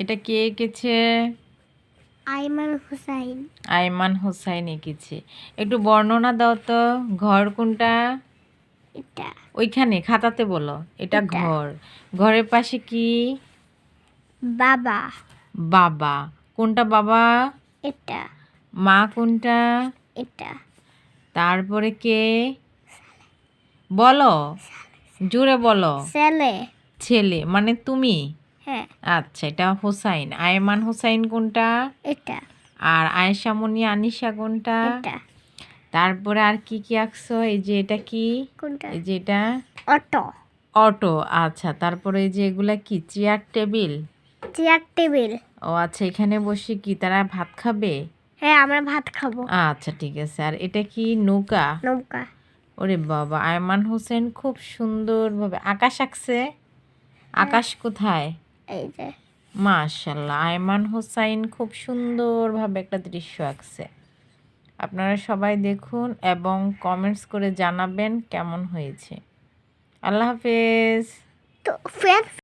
এটা কে এঁকেছে? আইমান হুসাইন। আয়মান হোসাইন এঁকেছে। একটু বর্ণনা দাও তো ঘর কোনটা? এটা। ওইখানে খাতাতে বলো এটা এটা। ঘর। ঘরের পাশে কি? বাবা। বাবা। কোনটা বাবা? এটা। মা কোনটা? এটা। তারপরে কে? বলো। জোরে বলো। ছেলে। ছেলে মানে তুমি। হ্যাঁ। আচ্ছা এটা হোসাইন। আয়মান হোসাইন কোনটা? এটা। আর আয়েশামণি আনিশা কোনটা? এটা। তারপরে আর কি কি আঁকছো? এই যে এটা কি? কোনটা? এই যে এটা? অটো। অটো আচ্ছা। তারপরে এই যে এগুলা কি? Chair table? Chair table. ও আচ্ছা এখানে বসে কি? তারা ভাত খাবে? হ্যাঁ আমরা ভাত খাব। আচ্ছা ঠিক আছে। আর এটা কি? নৌকা? নৌকা। ওরে বাবা আয়মান হোসেন খুব সুন্দরভাবে আকাশ আঁকছে। আকাশ কোথায়? এই যে। মাশাল্লাহ আয়মান হোসাইন খুব সুন্দরভাবে একটা দৃশ্য আঁকছে। আপনারা সবাই দেখুন এবং কমেন্টস করে জানাবেন কেমন হয়েছে। আল্লাহ হাফেজ। তো ফ্রেন্ড